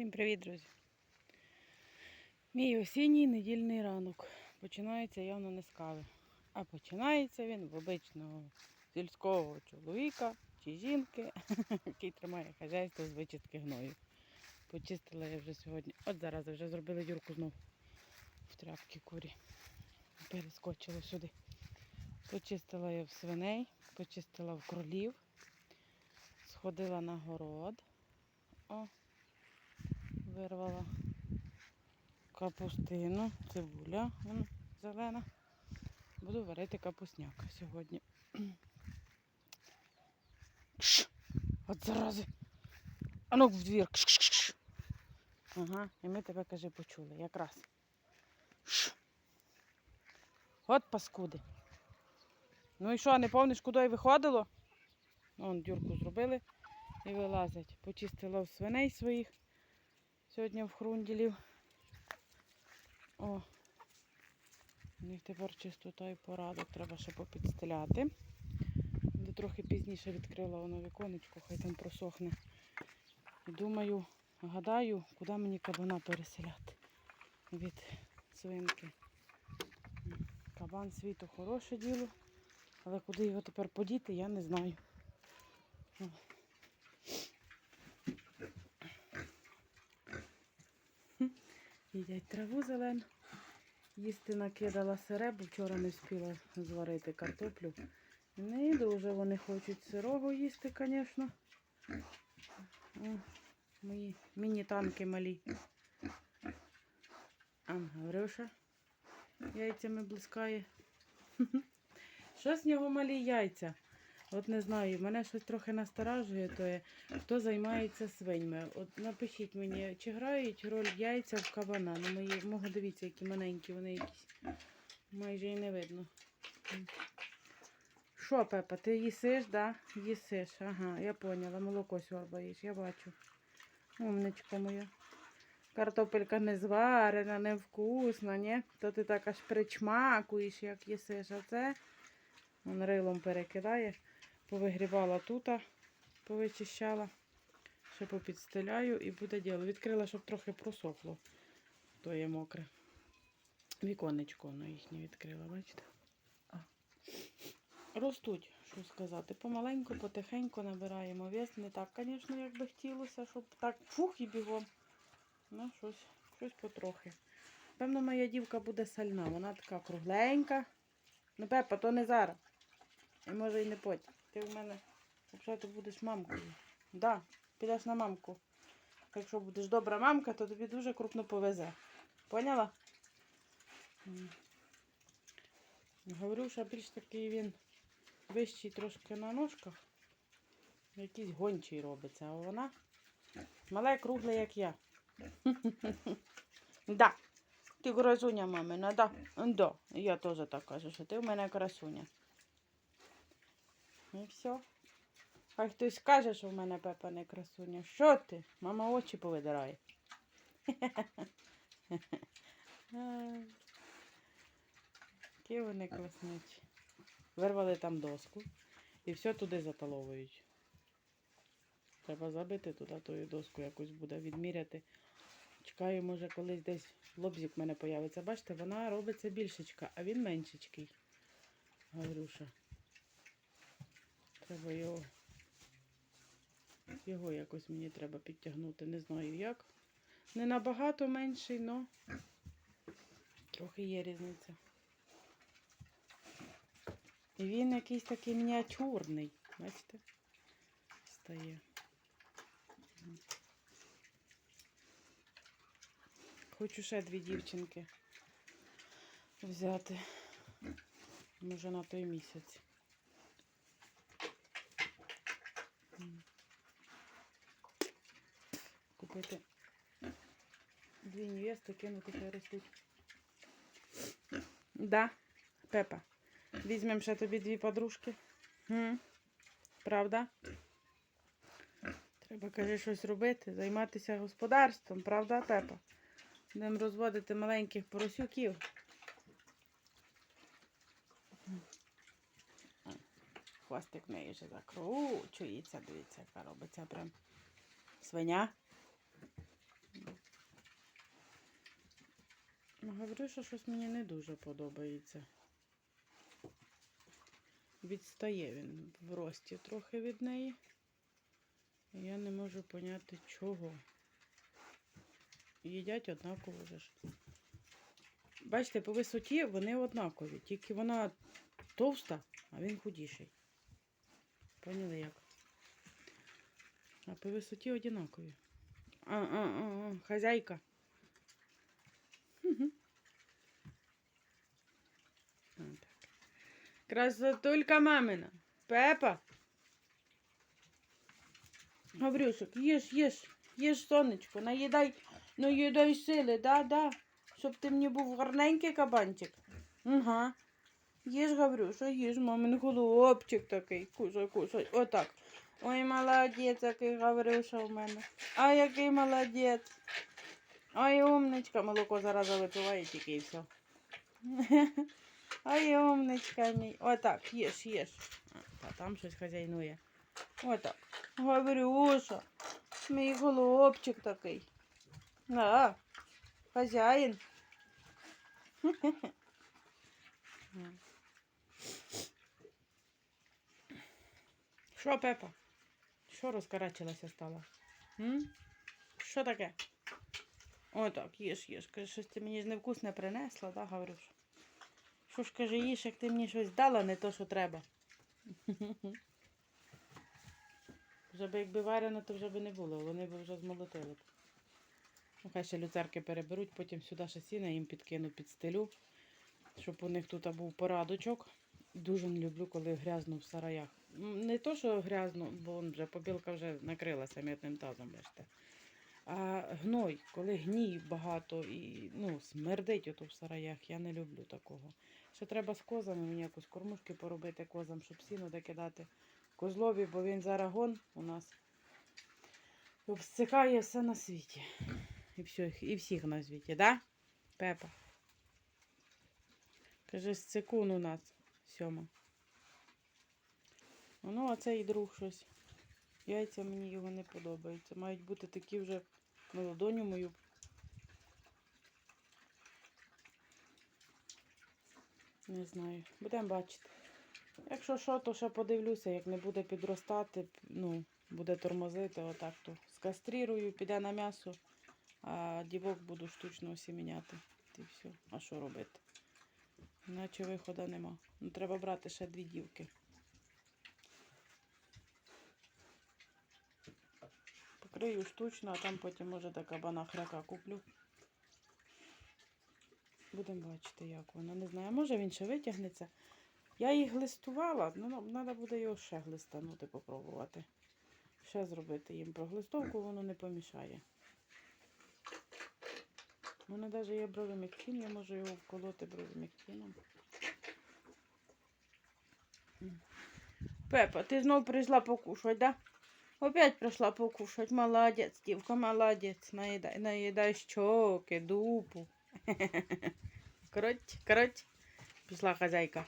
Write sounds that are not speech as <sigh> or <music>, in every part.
Всім привіт, друзі! Мій осінній недільний ранок. Починається явно не з кави, а починається він в обичного сільського чоловіка чи жінки, <laughs> який тримає хазяйство з вичистки гною. Почистила я вже сьогодні. От зараз вже зробили дюрку знов в тряпки курі. Перескочила сюди. Почистила я в свиней, почистила в кролів, сходила на город. О, вирвала капустину, цибуля вон, зелена. Буду варити капусняка сьогодні. От зарази. А ну в двір. Ага, і ми тебе, каже, почули. Якраз. От паскуди. Ну і що, не помниш, куди виходило? Вон дюрку зробили і вилазять. Почистила свиней своїх. Сьогодні в хрунділів. О, у них тепер чистота і порядок. Треба ще попідстеляти. Де трохи пізніше відкрила воно віконечко, хай там просохне. Думаю, гадаю, куди мені кабана переселяти від свинки. Кабан світу хороше діло, але куди його тепер подіти, я не знаю. Їдять траву зелену. Їсти накидала сире, бо вчора не встигла зварити картоплю. Не дуже вони хочуть сирого їсти, звісно. Мої міні-танки малі. А, Гаврюша яйцями блискає. <laughs> Що з нього малі яйця? От не знаю, мене щось трохи насторажує, то є, хто займається свиньми. От напишіть мені, чи грають роль яйця в кабана. Ну, мої, мого дивіться, які маленькі, вони якісь майже і не видно. Що, Пепа, ти їсиш, да? Їсиш. Ага, я поняла, молоко сьорбаєш, я бачу. Умничка моя. Картопелька не зварена, невкусна, ні? То ти так аж причмакуєш, як їсиш, а це. Вон рилом перекидає. Повигрібала тут, повичищала. Ще попідстеляю і буде діло. Відкрила, щоб трохи просохло. То є мокре. Віконечко воно їхнє відкрила, бачите? А. Ростуть, що сказати. Помаленьку, потихеньку набираємо вес. Не так, звісно, як би хотілося, щоб так фух і бігом. Ну, щось, щось потрохи. Певно, моя дівка буде сальна. Вона така кругленька. Ну, Пепа, то не зараз. І може і не потім. Ти в мене, якщо будеш мамкою. Да, підеш на мамку. Якщо будеш добра мамка, то тобі дуже крупно повезе. Поняла? Гаврюша більш такий він вищий трошки на ножках. Якийсь гончий робиться, а вона мале кругле, як я. <laughs> Да. Ти красуня, мамина, да? Да. Я теж так кажу, що ти в мене красуня. І все. Хай хтось скаже, що в мене Пепа не красуня. Що ти? Мама очі повидирає. <laughs> Які вони класнючі. Вирвали там доску і все туди заталовують. Треба забити туди тою доску, якось буде відміряти. Чекаю, може, колись десь лобзик в мене появиться. Бачите, вона робиться більшечка, а він меншечкий. Гаврюша. Треба його. Його якось мені треба підтягнути. Не знаю як. Не набагато менший, але трохи є різниця. І він якийсь такий мініатюрний. Бачите? Стає. Хочу ще дві дівчинки взяти. Може на той місяць. М. Купити дві невести, кинути хай ростуть. Да, Пепа. Візьмемо ще тобі дві подружки. М? Правда? Треба, каже, щось робити, займатися господарством, правда, Пепа? Будемо розводити маленьких поросюків. хвостик в неї вже закручується. Дивіться, яка робиться прям свиня. Ну, говорю, що щось мені не дуже подобається. Відстає він в рості трохи від неї. Я не можу поняти чого. Їдять однаково вже. ж. Бачите, по висоті вони однакові, тільки вона товста, а він худіший. Поняли як? А по висоті однакові. А, а, а, а, хазяйка. Красотулька мамина. Пепа. Гаврюшик, їж, їж, їж, сонечко, наїдай, наїдай сили, да, да. Щоб ти мені був гарненький кабанчик. Ага. Їж, Гаврюша, їж, мамин хлопчик такий. Кушай, кушай. Отак. Ой, молодець, який Гаврюша в мене. А який молодець. Ой, умничка. Молоко зараз випиває тільки і все. Ой, умничка мій. Отак, їж, їж. А, Та там щось хазяйнує. Отак. Гаврюша. Мій хлопчик такий. Да. Хазяїн. <laughs> Що, Пепа? Що розкарачилася стала? М? Що таке? Отак, їж, їж. Каже, щось ти мені ж невкусне принесла, да, Гаврюш? Що ж каже, їж, як ти мені щось дала, не то, що треба. <laughs> Вже би якби варено, то вже би не було, вони б вже змолотили. Ну, хай ще люцерки переберуть, потім сюди ще сіна їм підкину під стелю, щоб у них тут був порадочок. Дуже не люблю, коли грязно в сараях. Не то, що грязно, бо вже побілка вже накрилася м'ятним тазом, бачите. А гной, коли гній багато і ну, смердить ото в сараях, я не люблю такого. Ще треба з козами мені якось кормушки поробити козам, щоб сіно докидати козлові, бо він зараз у нас обсикає все на світі. І всіх, і всіх на світі, да? Пепа? Каже, сцикун у нас сьома. Ну, а цей друг щось. Яйця мені його не подобаються. Мають бути такі вже молодоню мою. Не знаю. Будемо бачити. Якщо що, то ще подивлюся, як не буде підростати, ну, буде тормозити, отак то скастрирую, піде на м'ясо, а дівок буду штучно осіміняти. І все. А що робити? Іначе виходу нема. Ну, треба брати ще дві дівки. Покрию штучно, а там потім, може, до кабана хряка куплю. Будемо бачити, як воно. Не знаю, може він ще витягнеться. Я їх глистувала, ну треба буде його ще глистанути, попробувати. Ще зробити їм проглистовку, воно не помішає. У мене навіть є бровимектин, я можу його вколоти бровимектином. Пепа, ти знов прийшла покушать, да? Опять прийшла покушать. Молодець, дівка, молодець. Наїдай, наїдай щоки, дупу. Короть, короть. Пішла хазяйка.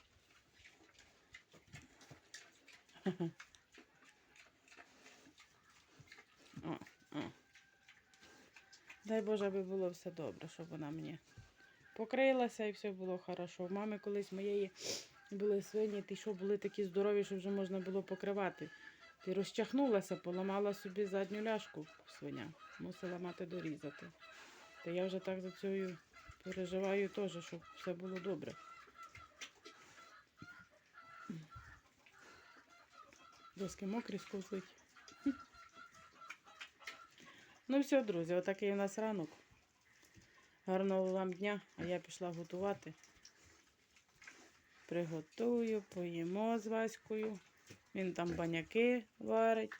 Дай Боже, аби було все добре, щоб вона мені покрилася і все було хорошо. В мами колись моєї були свині, ті, що були такі здорові, що вже можна було покривати. Ти розчахнулася, поламала собі задню ляшку свиня. Мусила мати дорізати. Та я вже так за цією переживаю теж, щоб все було добре. Доски мокрі сковзуть. Ну все, друзі, отакий у нас ранок. Гарного вам дня, а я пішла готувати. Приготую, поїмо з Ваською. Він там баняки варить.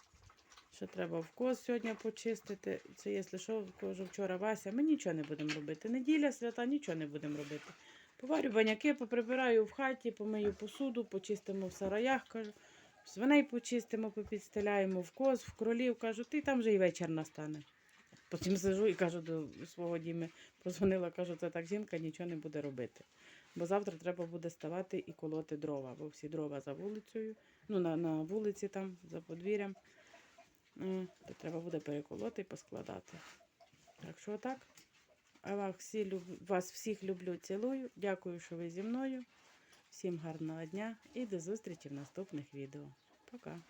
Що треба вкос сьогодні почистити. Це, якщо що, кажу вчора Вася, ми нічого не будемо робити. Неділя, свята, нічого не будемо робити. Поварю баняки, поприбираю в хаті, помию посуду, почистимо в сараях, кажу. Свиней почистимо, попідстеляємо в коз, в кролів. Кажу, ти там вже і вечір настане. Потім сижу і кажу до свого діми, позвонила, кажу, це так жінка нічого не буде робити. Бо завтра треба буде ставати і колоти дрова, бо всі дрова за вулицею, ну на, на вулиці там, за подвір'ям. То треба буде переколоти і поскладати. Так що так. А вас, всі вас всіх люблю, цілую. Дякую, що ви зі мною. Всім гарного дня і до зустрічі в наступних відео. Пока.